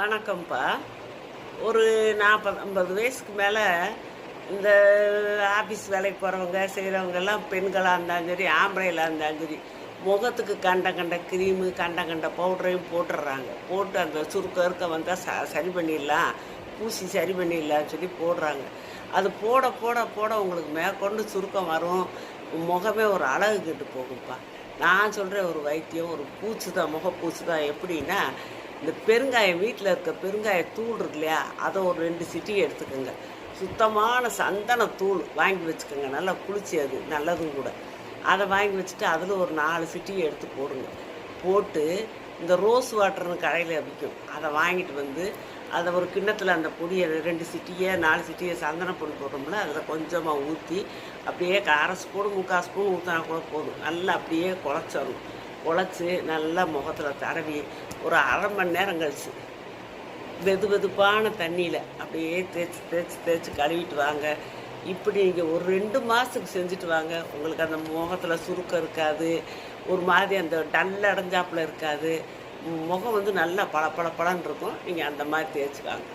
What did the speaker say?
வணக்கம்ப்பா. ஒரு நாற்பது ஐம்பது வயசுக்கு மேலே இந்த ஆஃபீஸ் வேலைக்கு போகிறவங்க செய்கிறவங்கெல்லாம் பெண்களாக இருந்தாலும் சரி ஆம்பளைகளாக இருந்தாலும் சரி முகத்துக்கு கண்ட கண்ட க்ரீமு கண்ட கண்ட பவுடரையும் போட்டுடுறாங்க. போட்டு அந்த சுருக்கம் இருக்க வந்தால் ச சரி பண்ணிடலாம். பூசி சரி பண்ணிடலாம்னு சொல்லி போடுறாங்க. அது போட போட போட உங்களுக்கு மேற்கொண்டு சுருக்கம் வரும். முகமே ஒரு அழகு கெட்டு போகும்ப்பா. நான் சொல்கிற ஒரு வைத்தியம் ஒரு பூச்சி தான் முகப்பூச்சி தான் எப்படின்னா இந்த பெருங்காயம் வீட்டில் இருக்க பெருங்காய தூள் இருக்கு இல்லையா அதை ஒரு ரெண்டு சிட்டி எடுத்துக்கோங்க. சுத்தமான சந்தன தூள் வாங்கி வச்சுக்கோங்க. நல்லா குளிர்ச்சி அது நல்லதும் கூட. அதை வாங்கி வச்சுட்டு அதில் ஒரு நாலு சிட்டியை எடுத்து போடுங்க. போட்டு இந்த ரோஸ் வாட்டர்னு கடையில் விற்கும் அதை வாங்கிட்டு வந்து அதை ஒரு கிண்ணத்தில் அந்த பொடியை ரெண்டு சிட்டியை நாலு சிட்டியை சந்தன பொடி போடுறோம்ல அதில் கொஞ்சமாக ஊற்றி அப்படியே அரை ஸ்பூன் முக்கால் ஸ்பூன் ஊற்றினா கூட போதும். நல்லா அப்படியே குழச்சிடணும் உழைச்சி நல்லா முகத்தில் தடவி ஒரு அரை மணி நேரம் கழிச்சு வெது வெதுப்பான தண்ணியில் அப்படியே தேய்ச்சி தேய்ச்சி தேய்ச்சி கழுவிட்டு வாங்க. இப்படி நீங்கள் ஒரு ரெண்டு மாதத்துக்கு செஞ்சுட்டு வாங்க. உங்களுக்கு அந்த முகத்தில் சுருக்கம் இருக்காது. ஒரு மாதிரி அந்த டல் அடைஞ்சாப்புல இருக்காது. முகம் வந்து நல்லா பளபளபளன்னு இருக்கும். நீங்கள் அந்த மாதிரி தேய்ச்சிக்காங்க